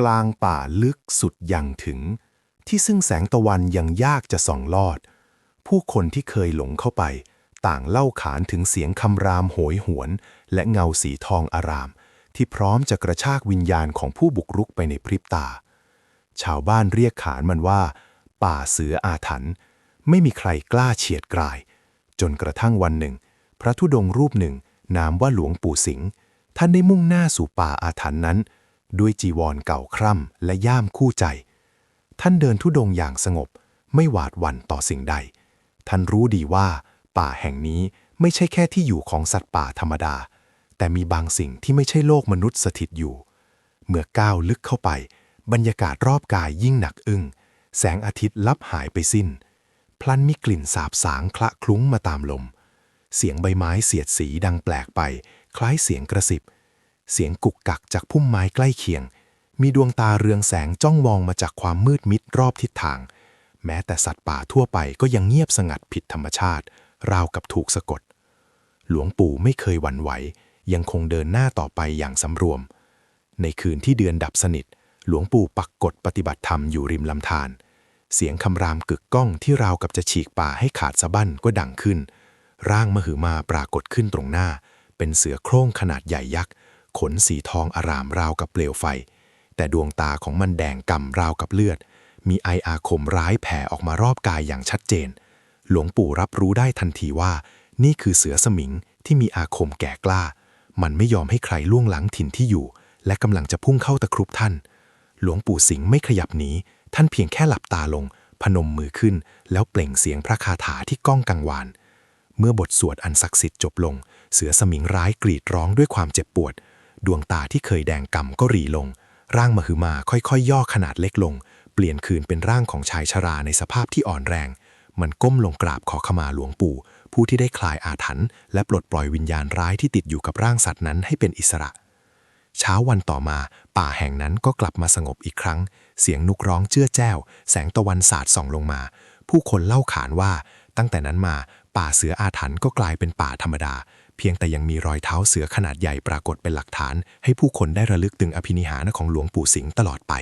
กลางป่าลึกสุดยังถึง ที่ซึ่งแสงตะวันยังยากจะส่องลอด ผู้คนที่เคยหลงเข้าไป ต่างเล่าขานถึงเสียงคำรามโหยหวน และเงาสีทองอาราม ที่พร้อมจะกระชากวิญญาณของผู้บุกรุกไปในพริบตา ชาวบ้านเรียกขานมันว่า ป่าเสืออาถรรพ์ไม่มีใครกล้าเฉียดกลาย จนกระทั่งวันหนึ่ง พระธุดงค์รูปหนึ่ง นามว่าหลวงปู่สิงห์ท่านได้มุ่งหน้าสู่ป่าอาถรรพ์นั้น ด้วยจีวรเก่าคร่ำและย่ามคู่ใจ ท่านเดินธุดงอย่างสงบ ไม่หวาดหวั่นต่อสิ่งใด ท่านรู้ดีว่า ป่าแห่งนี้ไม่ใช่แค่ที่อยู่ของสัตว์ป่าธรรมดา แต่มีบางสิ่งที่ไม่ใช่โลกมนุษย์สถิตอยู่ เมื่อก้าวลึกเข้าไป บรรยากาศรอบกายยิ่งหนักอึ้งแสงอาทิตย์ลับหายไปสิ้น พลันมีกลิ่นสาบสางคละคลุ้งมาตามลม เสียงใบไม้เสียดสีดังแปลกไป คล้ายเสียงกระสิบ เสียงกุกกักจากพุ่มไม้ใกล้เคียง มีดวงตาเรืองแสงจ้องมองมาจากความมืดมิดรอบทิศทาง แม้แต่สัตว์ป่าทั่วไปก็ยังเงียบสงัดผิดธรรมชาติ ราวกับถูกสะกด หลวงปู่ไม่เคยหวั่นไหว ยังคงเดินหน้าต่อไปอย่างสำรวม ในคืนที่เดือนดับสนิท หลวงปู่ปักกฎปฏิบัติธรรมอยู่ริมลำธารเสียงคำรามกึกก้องที่ราวกับจะฉีกป่าให้ขาดสะบั้นก็ดังขึ้น ร่างมหึมาปรากฏขึ้นตรงหน้า เป็นเสือโคร่งขนาดใหญ่ยักษ์ ขนสีทองอารามราวกับเปลวไฟ แต่ดวงตาของมันแดงก่ำราวกับเลือด มีไออาคมร้ายแผ่ออกมารอบกายอย่างชัดเจน หลวงปู่รับรู้ได้ทันทีว่า นี่คือเสือสมิงที่มีอาคมแก่กล้า มันไม่ยอมให้ใครล่วงหล้ำถิ่นที่อยู่ และกำลังจะพุ่งเข้าตะครุบท่าน หลวงปู่สิงห์ไม่ขยับหนีท่านเพียงแค่หลับตาลง พนมมือขึ้น แล้วเปล่งเสียงพระคาถาที่ก้องกังวานเมื่อบทสวดอันศักดิ์สิทธิ์จบลง เสือสมิงร้ายกรีดร้องด้วยความเจ็บปวด ดวงตาที่เคยแดงก่ำก็รีลง ร่างมหึมาค่อยๆย่อขนาดเล็กลง เปลี่ยนคืนเป็นร่างของชายชราในสภาพที่อ่อนแรง มันก้มลงกราบขอขมาหลวงปู่ ผู้ที่ได้คลายอาถรรพ์และปลดปล่อยวิญญาณร้ายที่ติดอยู่กับร่างสัตว์นั้นให้เป็นอิสระ เช้าวันต่อมา ป่าแห่งนั้นก็กลับมาสงบอีกครั้ง เสียงนุกร้องเจื้อแจ้ว แสงตะวันสาดส่องลงมา ผู้คนเล่าขานว่า ตั้งแต่นั้นมาป่าเสืออาถรรพ์ก็กลายเป็นป่าธรรมดา เพียงแต่ยังมีรอยเท้าเสือขนาดใหญ่ปรากฏเป็นหลักฐาน ให้ผู้คนได้ระลึกถึงอภินิหารของหลวงปู่สิงห์ตลอดไป